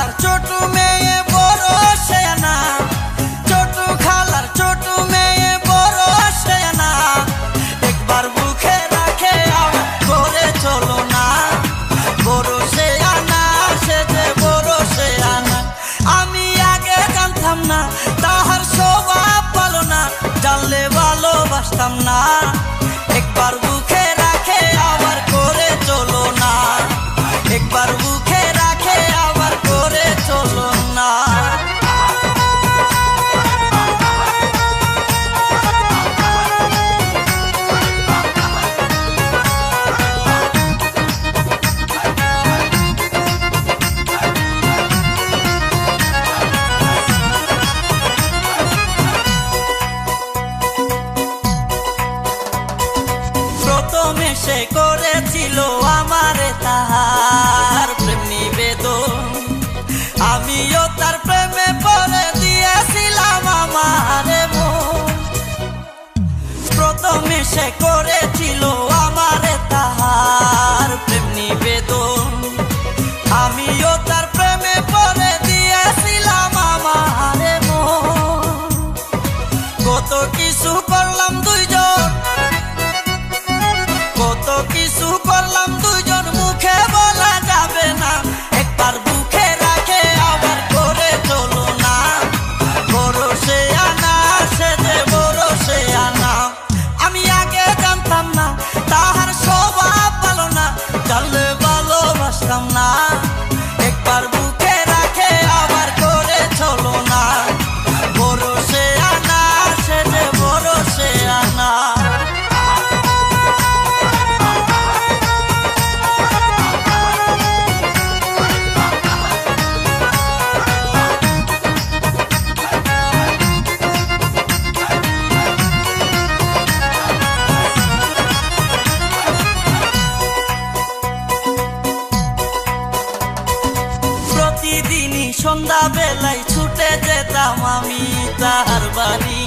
খালার ছোট মেয়ে বড় সেনা ছোট খালার ছোট মেয়ে বড় সেনা একবার বুকে রাখে আমার করে চলো না। বড় সেনা সে যে বড় সেনা আমি আগে জানতাম না। সে করেছিল আমারে তাহার প্রেম নিবেদন। আমিও তার প্রেমে পড়ে দিয়েছিলাম আমারে প্রথমে সে করেছিল আমারে তাহার প্রেম নিবেদন। আমিও তার প্রেমে পড়ে দিয়েছিলাম আমারে কত কিছু করলাম দুইজন। কিছু করলাম দুজন মুখে বলা যাবে না। একবার বুকে রাখে, আবার করে চলো না। বড় সে আনা সে যে বড় সে আনা। আমি আগে জানতাম না, তাহার স্বভাব ভালো না, জানলে ভালোবাসতাম না। তাহার বাড়ি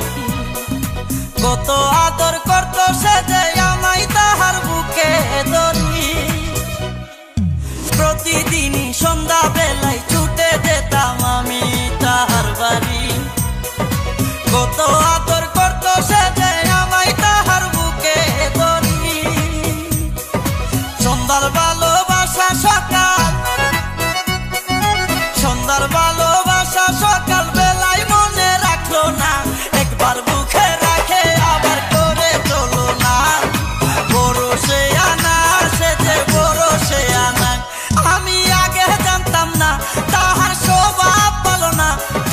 কত আদর করত সে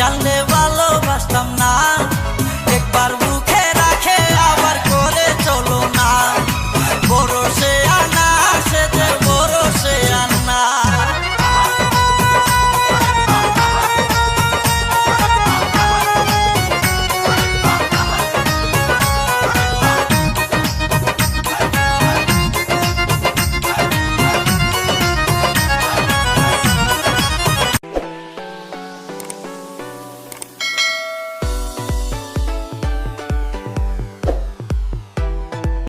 জানলে ভালোবাসতাম না।